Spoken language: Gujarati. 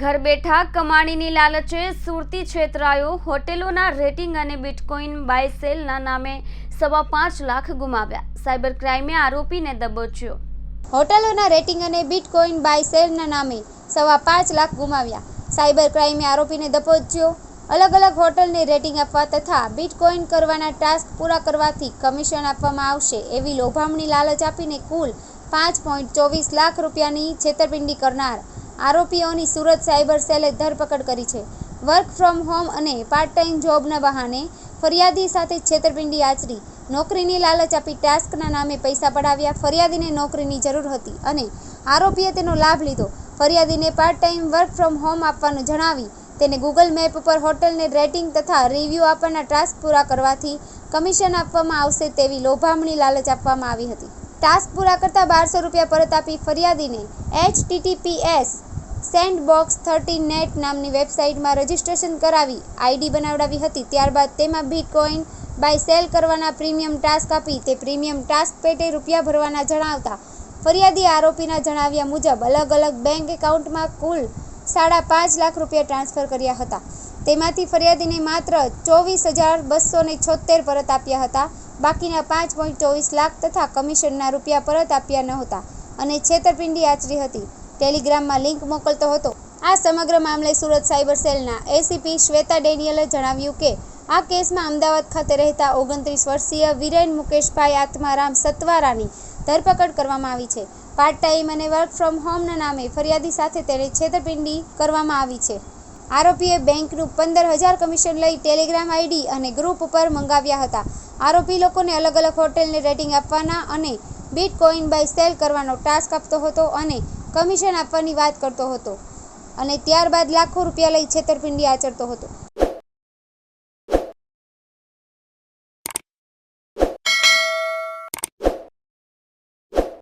ઘર બેઠા કમાણીની લાલચે સુરતી છેતરાયો હોટેલોના રેટિંગ અને બિટકોઇન બાય સેલના નામે સવા પાંચ લાખ ગુમાવ્યા. સાયબર ક્રાઇમે આરોપીને દબોચ્યો. હોટેલોના રેટિંગ અને બિટકોઇન બાય સેલના નામે સવા પાંચ લાખ ગુમાવ્યા. સાયબર ક્રાઇમે આરોપીને દબોચ્યો. અલગ અલગ હોટલને રેટિંગ આપવા તથા બિટકોઇન કરવાના ટાસ્ક પૂરા કરવાથી કમિશન આપવામાં આવશે એવી લોભામણી લાલચ આપીને કુલ પાંચ પોઈન્ટ ચોવીસ લાખ રૂપિયાની છેતરપિંડી કરનાર આરોપીઓની સુરત સાયબર સેલે ધરપકડ કરી છે. વર્ક ફ્રોમ હોમ અને પાર્ટ ટાઈમ જોબના બહાને ફરિયાદી સાથે છેતરપિંડી આચરી. નોકરીની લાલચ આપી ટાસ્કના નામે પૈસા પડાવ્યા. ફરિયાદીને નોકરીની જરૂર હતી અને આરોપીએ તેનો લાભ લીધો. ફરિયાદીને part time work from home આપવાનું જણાવી, તેને ગૂગલ મેપ પર હોટલને રેટિંગ તથા રિવ્યૂ આપવાના ટાસ્ક પૂરા કરવાથી કમિશન આપવામાં આવશે તેવી લોભામણી લાલચ આપવામાં આવી હતી. ટાસ્ક પૂરા કરતા બારસો રૂપિયા પરત આપી ફરિયાદીને H TTPS sandbox thirty net નામની વેબસાઇટમાં રજિસ્ટ્રેશન કરાવી આઈડી બનાવડાવી હતી. ત્યારબાદ તેમાં બિટકોઇન બાય સેલ કરવાના પ્રીમિયમ ટાસ્ક આપી તે પ્રીમિયમ ટાસ્ક પેટે રૂપિયા ભરવાના જણાવતા ફરિયાદી આરોપીના જણાવ્યા મુજબ અલગ અલગ બેંક એકાઉન્ટમાં કુલ સાડા પાંચ લાખ રૂપિયા ટ્રાન્સફર કર્યા હતા. તેમાંથી ફરિયાદીને માત્ર ચોવીસ હજાર બસો ને છોતેર પરત આપ્યા હતા. બાકીના પાંચ પોઈન્ટ ચોવીસ લાખ તથા કમિશનના રૂપિયા પરત આપ્યા ન હતા અને છેતરપિંડી આચરી હતી. ટેલિગ્રામમાં લિંક મોકલતો હતો. આ સમગ્ર મામલે સુરત સાયબર સેલના એસીપી શ્વેતા ડેનિયલે જણાવ્યું કે, આ કેસમાં અમદાવાદ ખાતે રહેતા ઓગણત્રીસ વર્ષીય વિરેન મુકેશભાઈ આત્મારામ સતવારાની ધરપકડ કરવામાં આવી છે. પાર્ટ ટાઈમ અને વર્ક ફ્રોમ હોમના નામે ફરિયાદી સાથે તેને છેતરપિંડી કરવામાં આવી છે. આરોપીએ બેંકનું પંદર હજાર કમિશન લઈ ટેલિગ્રામ આઈડી અને ગ્રુપ ઉપર મંગાવ્યા હતા. આરોપી લોકોને અલગ અલગ હોટેલને રેટિંગ આપવાના અને બિટકોઇન બાય સેલ કરવાનો ટાસ્ક આપતો હતો અને કમિશન આપવાની વાત કરતો હતો અને ત્યારબાદ લાખો રૂપિયા લઈ છેતરપિંડી આચરતો હતો.